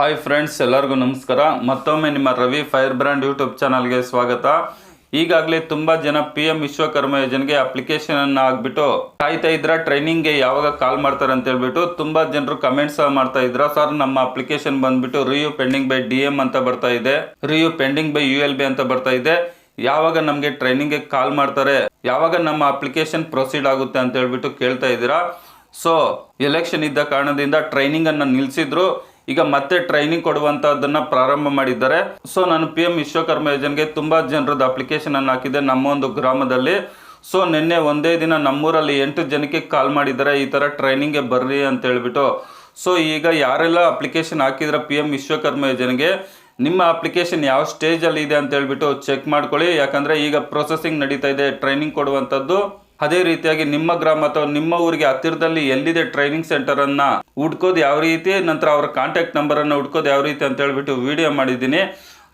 Hi friends ಎಲ್ಲರಿಗೂ ನಮಸ್ಕಾರ. ಮತ್ತೊಮ್ಮೆ ನಿಮ್ಮ ರವಿ ಫೈರ್ ಬ್ರ್ಯಾಂಡ್ ಯೂಟ್ಯೂಬ್ ಚಾನಲ್ಗೆ ಸ್ವಾಗತ. ಈಗಾಗಲೇ ತುಂಬ ಜನ ಪಿ ಎಂ ವಿಶ್ವಕರ್ಮ ಯೋಜನೆಗೆ ಅಪ್ಲಿಕೇಶನ್ ಅನ್ನ ಆಗ್ಬಿಟ್ಟು ಕಾಯ್ತಾ ಇದ್ರ ಟ್ರೈನಿಂಗ್ಗೆ ಯಾವಾಗ ಕಾಲ್ ಮಾಡ್ತಾರೆ ಅಂತ ಹೇಳ್ಬಿಟ್ಟು ತುಂಬಾ ಜನರು ಕಮೆಂಟ್ಸ್ ಮಾಡ್ತಾ ಇದ್ರ. ಸರ್ ನಮ್ಮ ಅಪ್ಲಿಕೇಶನ್ ಬಂದ್ಬಿಟ್ಟು review pending by D M ಅಂತ ಬರ್ತಾ ಇದೆ. Review pending by U L B ಅಂತ ಬರ್ತಾ ಇದೆ. ಯಾವಾಗ ನಮಗೆ ಟ್ರೈನಿಂಗ್ಗೆ ಕಾಲ್ ಮಾಡ್ತಾರೆ, ಯಾವಾಗ ನಮ್ಮ ಅಪ್ಲಿಕೇಶನ್ ಪ್ರೊಸೀಡ್ ಆಗುತ್ತೆ ಅಂತ ಹೇಳ್ಬಿಟ್ಟು ಕೇಳ್ತಾ ಇದ್ದೀರಾ. ಸೊ ಎಲೆಕ್ಷನ್ ಇದ್ದ ಕಾರಣದಿಂದ ಟ್ರೈನಿಂಗ್ ನಿಲ್ಲಿಸಿದ್ರು ಈಗ ಮತ್ತೆ ಟ್ರೈನಿಂಗ್ ಕೊಡುವಂತಹದನ್ನ ಪ್ರಾರಂಭ ಮಾಡಿದ್ದಾರೆ. ಸೊ ನಾನು ಪಿ ಎಂ ವಿಶ್ವಕರ್ಮ ಯೋಜನೆಗೆ ತುಂಬಾ ಜನರದ್ದು ಅಪ್ಲಿಕೇಶನ್ ಅನ್ನು ಹಾಕಿದೆ ನಮ್ಮ ಒಂದು ಗ್ರಾಮದಲ್ಲಿ. ಸೊ ನಿನ್ನೆ ಒಂದೇ ದಿನ ನಮ್ಮೂರಲ್ಲಿ ಎಂಟು ಜನಕ್ಕೆ ಕಾಲ್ ಮಾಡಿದ್ದಾರೆ, ಈ ತರ ಟ್ರೈನಿಂಗ್ಗೆ ಬರ್ರಿ ಅಂತ ಹೇಳ್ಬಿಟ್ಟು. ಸೊ ಈಗ ಯಾರೆಲ್ಲ ಅಪ್ಲಿಕೇಶನ್ ಹಾಕಿದ್ರ ಪಿ ಎಂ ವಿಶ್ವಕರ್ಮ ಯೋಜನೆಗೆ, ನಿಮ್ಮ ಅಪ್ಲಿಕೇಶನ್ ಯಾವ ಸ್ಟೇಜಲ್ಲಿ ಇದೆ ಅಂತ ಹೇಳ್ಬಿಟ್ಟು ಚೆಕ್ ಮಾಡ್ಕೊಳ್ಳಿ. ಯಾಕಂದ್ರೆ ಈಗ ಪ್ರೊಸೆಸಿಂಗ್ ನಡೀತಾ ಇದೆ ಟ್ರೈನಿಂಗ್ ಕೊಡುವಂಥದ್ದು ಅದೇ ರೀತಿಯಾಗಿ ನಿಮ್ಮ ಗ್ರಾಮ ಅಥವಾ ನಿಮ್ಮ ಊರಿಗೆ ಹತ್ತಿರದಲ್ಲಿ ಎಲ್ಲಿದೆ ಟ್ರೈನಿಂಗ್ ಸೆಂಟರ್ ಅನ್ನ ಹುಡ್ಕೋದು ಯಾವ ರೀತಿ, ನಂತರ ಅವರ ಕಾಂಟ್ಯಾಕ್ಟ್ ನಂಬರ್ ಅನ್ನ ಹುಡ್ಕೋದು ಯಾವ ರೀತಿ ಅಂತ ಹೇಳ್ಬಿಟ್ಟು ವಿಡಿಯೋ ಮಾಡಿದ್ದೀನಿ.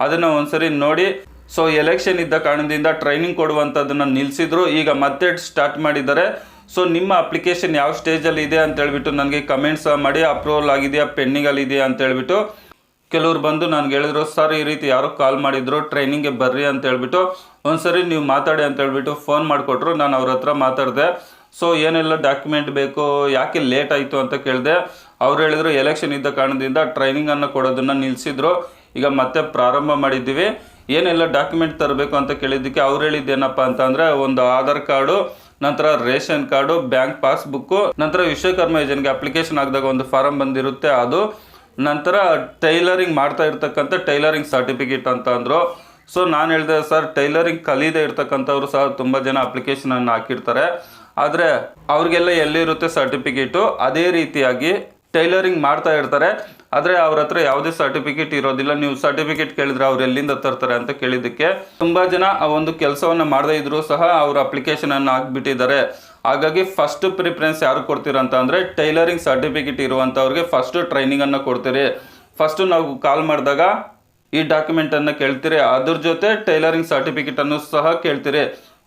ಅದನ್ನ ಒಂದ್ಸರಿ ನೋಡಿ. ಸೊ ಎಲೆಕ್ಷನ್ ಇದ್ದ ಕಾರಣದಿಂದ ಟ್ರೈನಿಂಗ್ ಕೊಡುವಂಥದ್ದನ್ನ ನಿಲ್ಸಿದ್ರು. ಈಗ ಮತ್ತೆ ಸ್ಟಾರ್ಟ್ ಮಾಡಿದ್ದಾರೆ. ಸೊ ನಿಮ್ಮ ಅಪ್ಲಿಕೇಶನ್ ಯಾವ ಸ್ಟೇಜಲ್ಲಿ ಇದೆ ಅಂತ ಹೇಳ್ಬಿಟ್ಟು ನನಗೆ ಕಮೆಂಟ್ಸ್ ಮಾಡಿ. ಅಪ್ರೂವಲ್ ಆಗಿದೆಯಾ ಪೆಂಡಿಂಗಲ್ಲಿ ಇದೆಯಾ ಅಂತ ಹೇಳ್ಬಿಟ್ಟು ಕೆಲವ್ರು ಬಂದು ನಾನು ಹೇಳಿದ್ರು, ಸರ್, ಈ ರೀತಿ ಯಾರೋ ಕಾಲ್ ಮಾಡಿದ್ರು, ಟ್ರೈನಿಂಗ್ಗೆ ಬರ್ರಿ ಅಂತ ಹೇಳ್ಬಿಟ್ಟು, ಒಂದ್ಸರಿ ನೀವು ಮಾತಾಡಿ ಅಂತ ಹೇಳ್ಬಿಟ್ಟು ಫೋನ್ ಮಾಡಿಕೊಟ್ರು, ನಾನು ಅವ್ರ ಹತ್ರ ಮಾತಾಡಿದೆ. ಸೊ ಏನೆಲ್ಲ ಡಾಕ್ಯುಮೆಂಟ್ ಬೇಕು, ಯಾಕೆ ಲೇಟ್ ಆಯಿತು ಅಂತ ಕೇಳಿದೆ. ಅವ್ರು ಹೇಳಿದ್ರು, ಎಲೆಕ್ಷನ್ ಇದ್ದ ಕಾರಣದಿಂದ ಟ್ರೈನಿಂಗನ್ನು ಕೊಡೋದನ್ನ ನಿಲ್ಲಿಸಿದ್ರು ಈಗ ಮತ್ತೆ ಪ್ರಾರಂಭ ಮಾಡಿದ್ದೀವಿ. ಏನೆಲ್ಲ ಡಾಕ್ಯುಮೆಂಟ್ ತರಬೇಕು ಅಂತ ಕೇಳಿದ್ದಕ್ಕೆ ಅವ್ರು ಹೇಳಿದ್ದೇನಪ್ಪ ಅಂತ ಅಂದರೆ ಒಂದು ಆಧಾರ್ ಕಾರ್ಡು, ನಂತರ ರೇಷನ್ ಕಾರ್ಡು, ಬ್ಯಾಂಕ್ ಪಾಸ್ಬುಕ್ಕು, ನಂತರ ವಿಶ್ವಕರ್ಮ ಯೋಜನೆಗೆ ಅಪ್ಲಿಕೇಶನ್ ಹಾಕಿದಾಗ ಒಂದು ಫಾರಂ ಬಂದಿರುತ್ತೆ, ಅದು ನಂತರ ಟೈಲರಿಂಗ್ ಮಾಡ್ತಾ ಇರ್ತಕ್ಕಂಥ ಟೈಲರಿಂಗ್ ಸರ್ಟಿಫಿಕೇಟ್ ಅಂತ ಅಂದರು. ಸೊ ನಾನು ಹೇಳಿದೆ ಸರ್, ಟೈಲರಿಂಗ್ ಕಲೀದೇ ಇರ್ತಕ್ಕಂಥವ್ರು ಸಹ ತುಂಬ ಜನ ಅಪ್ಲಿಕೇಶನನ್ನು ಹಾಕಿರ್ತಾರೆ. ಆದರೆ ಅವ್ರಿಗೆಲ್ಲ ಎಲ್ಲಿರುತ್ತೆ ಸರ್ಟಿಫಿಕೇಟು ಅದೇ ರೀತಿಯಾಗಿ ಟೈಲರಿಂಗ್ ಮಾಡ್ತಾ ಇರ್ತಾರೆ. ಆದರೆ ಅವ್ರ ಹತ್ರ ಯಾವುದೇ ಸರ್ಟಿಫಿಕೇಟ್ ಇರೋದಿಲ್ಲ. ನೀವು ಸರ್ಟಿಫಿಕೇಟ್ ಕೇಳಿದ್ರೆ ಅವ್ರು ಎಲ್ಲಿಂದ ತರ್ತಾರೆ ಅಂತ ಕೇಳಿದ್ದಕ್ಕೆ ತುಂಬ ಜನ ಆ ಒಂದು ಕೆಲಸವನ್ನು ಮಾಡದೇ ಇದ್ದರೂ ಸಹ ಅವ್ರ ಅಪ್ಲಿಕೇಶನ್ ಅನ್ನು ಹಾಕ್ಬಿಟ್ಟಿದ್ದಾರೆ. ಹಾಗಾಗಿ ಫಸ್ಟ್ ಪ್ರಿಫರೆನ್ಸ್ ಯಾರು ಕೊಡ್ತೀರ ಅಂತ ಅಂದರೆ ಟೈಲರಿಂಗ್ ಸರ್ಟಿಫಿಕೇಟ್ ಇರುವಂಥವ್ರಿಗೆ ಫಸ್ಟ್ ಟ್ರೈನಿಂಗನ್ನು ಕೊಡ್ತೀರಿ. ಫಸ್ಟು ನಾವು ಕಾಲ್ ಮಾಡಿದಾಗ ಈ ಡಾಕ್ಯುಮೆಂಟನ್ನು ಕೇಳ್ತೀರಿ. ಅದ್ರ ಜೊತೆ ಟೈಲರಿಂಗ್ ಸರ್ಟಿಫಿಕೇಟನ್ನು ಸಹ ಕೇಳ್ತೀರಿ.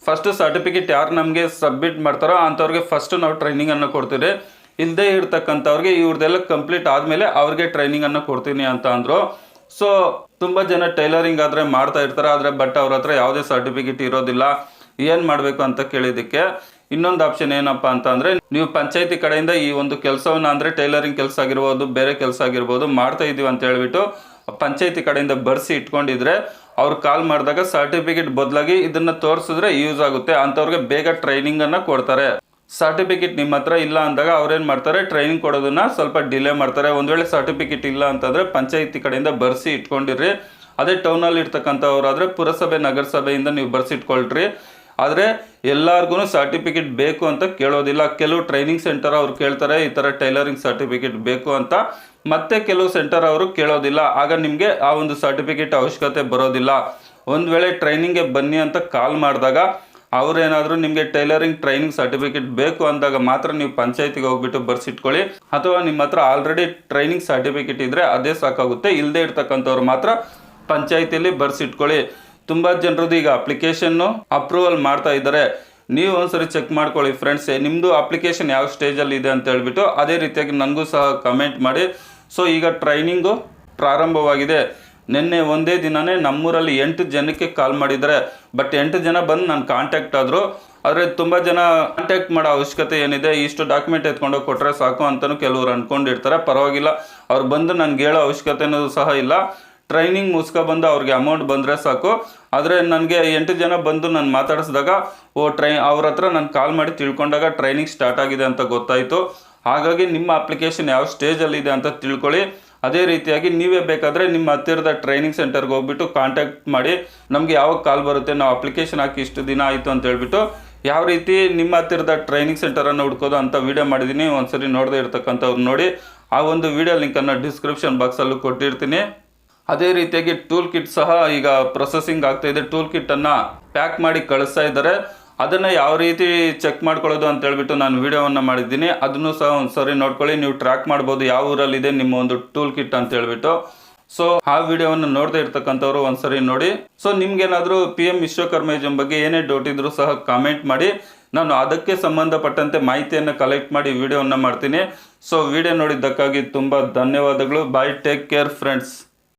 ಫಸ್ಟ್ ಸರ್ಟಿಫಿಕೇಟ್ ಯಾರು ನಮಗೆ ಸಬ್ಮಿಟ್ ಮಾಡ್ತಾರೋ ಅಂಥವ್ರಿಗೆ ಫಸ್ಟ್ ನಾವು ಟ್ರೈನಿಂಗನ್ನು ಕೊಡ್ತೀರಿ. ಇಲ್ಲದೆ ಇರ್ತಕ್ಕಂಥವ್ರಿಗೆ ಇವ್ರದ್ದೆಲ್ಲ ಕಂಪ್ಲೀಟ್ ಆದಮೇಲೆ ಅವ್ರಿಗೆ ಟ್ರೈನಿಂಗನ್ನು ಕೊಡ್ತೀನಿ ಅಂತ ಅಂದರು. ಸೊ ತುಂಬ ಜನ ಟೈಲರಿಂಗ್ ಆದರೆ ಮಾಡ್ತಾ ಇರ್ತಾರೆ, ಆದರೆ ಬಟ್ ಅವ್ರ ಹತ್ರ ಯಾವುದೇ ಸರ್ಟಿಫಿಕೇಟ್ ಇರೋದಿಲ್ಲ. ಏನು ಮಾಡಬೇಕು ಅಂತ ಕೇಳಿದ್ದಕ್ಕೆ ಇನ್ನೊಂದು ಆಪ್ಷನ್ ಏನಪ್ಪ ಅಂತ ಅಂದರೆ ನೀವು ಪಂಚಾಯತಿ ಕಡೆಯಿಂದ ಈ ಒಂದು ಕೆಲಸವನ್ನ ಅಂದರೆ ಟೈಲರಿಂಗ್ ಕೆಲಸ ಆಗಿರ್ಬೋದು, ಬೇರೆ ಕೆಲಸ ಆಗಿರ್ಬೋದು ಮಾಡ್ತಾ ಇದೀವಿ ಅಂತ ಹೇಳ್ಬಿಟ್ಟು ಪಂಚಾಯತಿ ಕಡೆಯಿಂದ ಬರ್ಸಿ ಇಟ್ಕೊಂಡಿದ್ರೆ, ಅವ್ರು ಕಾಲ್ ಮಾಡಿದಾಗ ಸರ್ಟಿಫಿಕೇಟ್ ಬದಲಾಗಿ ಇದನ್ನ ತೋರಿಸಿದ್ರೆ ಯೂಸ್ ಆಗುತ್ತೆ. ಅಂಥವ್ರಿಗೆ ಬೇಗ ಟ್ರೈನಿಂಗ್ ಅನ್ನ ಕೊಡ್ತಾರೆ. ಸರ್ಟಿಫಿಕೇಟ್ ನಿಮ್ಮ ಹತ್ರ ಇಲ್ಲ ಅಂದಾಗ ಅವ್ರೇನು ಮಾಡ್ತಾರೆ ಟ್ರೈನಿಂಗ್ ಕೊಡೋದನ್ನ ಸ್ವಲ್ಪ ಡಿಲೇ ಮಾಡ್ತಾರೆ. ಒಂದ್ ವೇಳೆ ಸರ್ಟಿಫಿಕೇಟ್ ಇಲ್ಲ ಅಂತಂದ್ರೆ ಪಂಚಾಯತಿ ಕಡೆಯಿಂದ ಬರ್ಸಿ ಇಟ್ಕೊಂಡಿರ್ರಿ. ಅದೇ ಟೌನಲ್ಲಿ ಇರ್ತಕ್ಕಂಥವ್ರಾದ್ರೆ ಪುರಸಭೆ, ನಗರಸಭೆಯಿಂದ ನೀವು ಬರ್ಸಿ ಇಟ್ಕೊಳ್ರಿ. ಆದರೆ ಎಲ್ಲರಿಗೂ ಸರ್ಟಿಫಿಕೇಟ್ ಬೇಕು ಅಂತ ಕೇಳೋದಿಲ್ಲ. ಕೆಲವು ಟ್ರೈನಿಂಗ್ ಸೆಂಟರ್ ಅವರು ಕೇಳ್ತಾರೆ, ಈ ಥರ ಟೈಲರಿಂಗ್ ಸರ್ಟಿಫಿಕೇಟ್ ಬೇಕು ಅಂತ. ಮತ್ತೆ ಕೆಲವು ಸೆಂಟರ್ ಅವರು ಕೇಳೋದಿಲ್ಲ. ಆಗ ನಿಮಗೆ ಆ ಒಂದು ಸರ್ಟಿಫಿಕೇಟ್ ಅವಶ್ಯಕತೆ ಬರೋದಿಲ್ಲ. ಒಂದು ವೇಳೆ ಟ್ರೈನಿಂಗ್ಗೆ ಬನ್ನಿ ಅಂತ ಕಾಲ್ ಮಾಡಿದಾಗ ಅವರೇನಾದರೂ ನಿಮಗೆ ಟೈಲರಿಂಗ್ ಟ್ರೈನಿಂಗ್ ಸರ್ಟಿಫಿಕೇಟ್ ಬೇಕು ಅಂದಾಗ ಮಾತ್ರ ನೀವು ಪಂಚಾಯತಿಗೆ ಹೋಗ್ಬಿಟ್ಟು ಬರ್ಸಿಟ್ಕೊಳ್ಳಿ ಅಥವಾ ನಿಮ್ಮ ಹತ್ರ ಆಲ್ರೆಡಿ ಟ್ರೈನಿಂಗ್ ಸರ್ಟಿಫಿಕೇಟ್ ಇದ್ದರೆ ಅದೇ ಸಾಕಾಗುತ್ತೆ. ಇಲ್ಲದೆ ಇರ್ತಕ್ಕಂಥವ್ರು ಮಾತ್ರ ಪಂಚಾಯತಿಯಲ್ಲಿ ಬರ್ಸಿಟ್ಕೊಳ್ಳಿ ತುಂಬ ಜನರದ್ದು ಈಗ ಅಪ್ಲಿಕೇಶನ್ನು ಅಪ್ರೂವಲ್ ಮಾಡ್ತಾ ಇದ್ದಾರೆ. ನೀವು ಒಂದ್ಸರಿ ಚೆಕ್ ಮಾಡ್ಕೊಳ್ಳಿ ಫ್ರೆಂಡ್ಸ್ ನಿಮ್ಮದು ಅಪ್ಲಿಕೇಶನ್ ಯಾವ ಸ್ಟೇಜಲ್ಲಿ ಇದೆ ಅಂತ ಹೇಳ್ಬಿಟ್ಟು ಅದೇ ರೀತಿಯಾಗಿ ನನಗೂ ಸಹ ಕಮೆಂಟ್ ಮಾಡಿ. ಸೊ ಈಗ ಟ್ರೈನಿಂಗು ಪ್ರಾರಂಭವಾಗಿದೆ. ನಿನ್ನೆ ಒಂದೇ ದಿನವೇ ನಮ್ಮೂರಲ್ಲಿ ಎಂಟು ಜನಕ್ಕೆ ಕಾಲ್ ಮಾಡಿದ್ದಾರೆ. ಬಟ್ ಎಂಟು ಜನ ಬಂದು ನಾನು ಕಾಂಟ್ಯಾಕ್ಟ್ ಆದರು. ಆದರೆ ತುಂಬ ಜನ ಕಾಂಟ್ಯಾಕ್ಟ್ ಮಾಡೋ ಅವಶ್ಯಕತೆ ಏನಿದೆ? ಇಷ್ಟು ಡಾಕ್ಯುಮೆಂಟ್ ಎತ್ಕೊಂಡೋಗಿ ಕೊಟ್ಟರೆ ಸಾಕು ಅಂತಲೂ ಕೆಲವರು ಅಂದ್ಕೊಂಡಿರ್ತಾರೆ ಪರವಾಗಿಲ್ಲ. ಅವ್ರು ಬಂದು ನನಗೆ ಹೇಳೋ ಅವಶ್ಯಕತೆನೂ ಸಹ ಇಲ್ಲ. ಟ್ರೈನಿಂಗ್ ಮುಗಿಸ್ಕೊ ಬಂದು ಅವ್ರಿಗೆ ಅಮೌಂಟ್ ಬಂದರೆ ಸಾಕು. ಆದರೆ ನನಗೆ ಎಂಟು ಜನ ಬಂದು ನಾನು ಮಾತಾಡಿಸಿದಾಗ, ಓ, ಟ್ರೈ, ಅವ್ರ ಹತ್ರ ನಾನು ಕಾಲ್ ಮಾಡಿ ತಿಳ್ಕೊಂಡಾಗ ಟ್ರೈನಿಂಗ್ ಸ್ಟಾರ್ಟ್ ಆಗಿದೆ ಅಂತ ಗೊತ್ತಾಯಿತು. ಹಾಗಾಗಿ ನಿಮ್ಮ ಅಪ್ಲಿಕೇಶನ್ ಯಾವ ಸ್ಟೇಜಲ್ಲಿದೆ ಅಂತ ತಿಳ್ಕೊಳ್ಳಿ. ಅದೇ ರೀತಿಯಾಗಿ ನೀವೇ ಬೇಕಾದರೆ ನಿಮ್ಮ ಹತ್ತಿರದ ಟ್ರೈನಿಂಗ್ ಸೆಂಟರ್ಗೆ ಹೋಗ್ಬಿಟ್ಟು ಕಾಂಟ್ಯಾಕ್ಟ್ ಮಾಡಿ. ನಮಗೆ ಯಾವಾಗ ಕಾಲ್ ಬರುತ್ತೆ, ನಾವು ಅಪ್ಲಿಕೇಶನ್ ಹಾಕಿ ಇಷ್ಟು ದಿನ ಆಯಿತು ಅಂತ ಹೇಳ್ಬಿಟ್ಟು, ಯಾವ ರೀತಿ ನಿಮ್ಮ ಹತ್ತಿರದ ಟ್ರೈನಿಂಗ್ ಸೆಂಟರನ್ನು ಹುಡ್ಕೋದು ಅಂತ ವೀಡಿಯೋ ಮಾಡಿದ್ದೀನಿ ಒಂದ್ಸರಿ ನೋಡದೇ ಇರ್ತಕ್ಕಂಥವ್ರು ನೋಡಿ. ಆ ಒಂದು ವೀಡಿಯೋ ಲಿಂಕನ್ನು ಡಿಸ್ಕ್ರಿಪ್ಷನ್ ಬಾಕ್ಸಲ್ಲೂ ಕೊಟ್ಟಿರ್ತೀನಿ. ಅದೇ ರೀತಿಯಾಗಿ ಟೂಲ್ ಕಿಟ್ ಸಹ ಈಗ ಪ್ರೊಸೆಸಿಂಗ್ ಆಗ್ತಾ ಇದೆ. ಟೂಲ್ ಕಿಟ್ ಅನ್ನ ಪ್ಯಾಕ್ ಮಾಡಿ ಕಳಿಸ್ತಾ ಇದ್ದಾರೆ. ಅದನ್ನ ಯಾವ ರೀತಿ ಚೆಕ್ ಮಾಡ್ಕೊಳ್ಳೋದು ಅಂತ ಹೇಳ್ಬಿಟ್ಟು ನಾನು ವಿಡಿಯೋವನ್ನ ಮಾಡಿದ್ದೀನಿ. ಅದನ್ನು ಸಹ ಒಂದ್ಸರಿ ನೋಡ್ಕೊಳ್ಳಿ. ನೀವು ಟ್ರ್ಯಾಕ್ ಮಾಡ್ಬೋದು ಯಾವ ಊರಲ್ಲಿದೆ ನಿಮ್ಮ ಒಂದು ಟೂಲ್ ಕಿಟ್ ಅಂತ ಹೇಳ್ಬಿಟ್ಟು. ಸೊ ಆ ವಿಡಿಯೋವನ್ನು ನೋಡದೇ ಇರ್ತಕ್ಕಂಥವ್ರು ಒಂದ್ಸರಿ ನೋಡಿ. ಸೊ ನಿಮ್ಗೇನಾದರೂ ಪಿ ಎಂ ವಿಶ್ವಕರ್ಮ ಯೋಜನೆ ಬಗ್ಗೆ ಏನೇ ಡೌಟ್ ಇದ್ರೂ ಸಹ ಕಾಮೆಂಟ್ ಮಾಡಿ. ನಾನು ಅದಕ್ಕೆ ಸಂಬಂಧಪಟ್ಟಂತೆ ಮಾಹಿತಿಯನ್ನು ಕಲೆಕ್ಟ್ ಮಾಡಿ ವಿಡಿಯೋವನ್ನು ಮಾಡ್ತೀನಿ. ಸೊ ವಿಡಿಯೋ ನೋಡಿದ್ದಕ್ಕಾಗಿ ತುಂಬ ಧನ್ಯವಾದಗಳು. Bye take care friends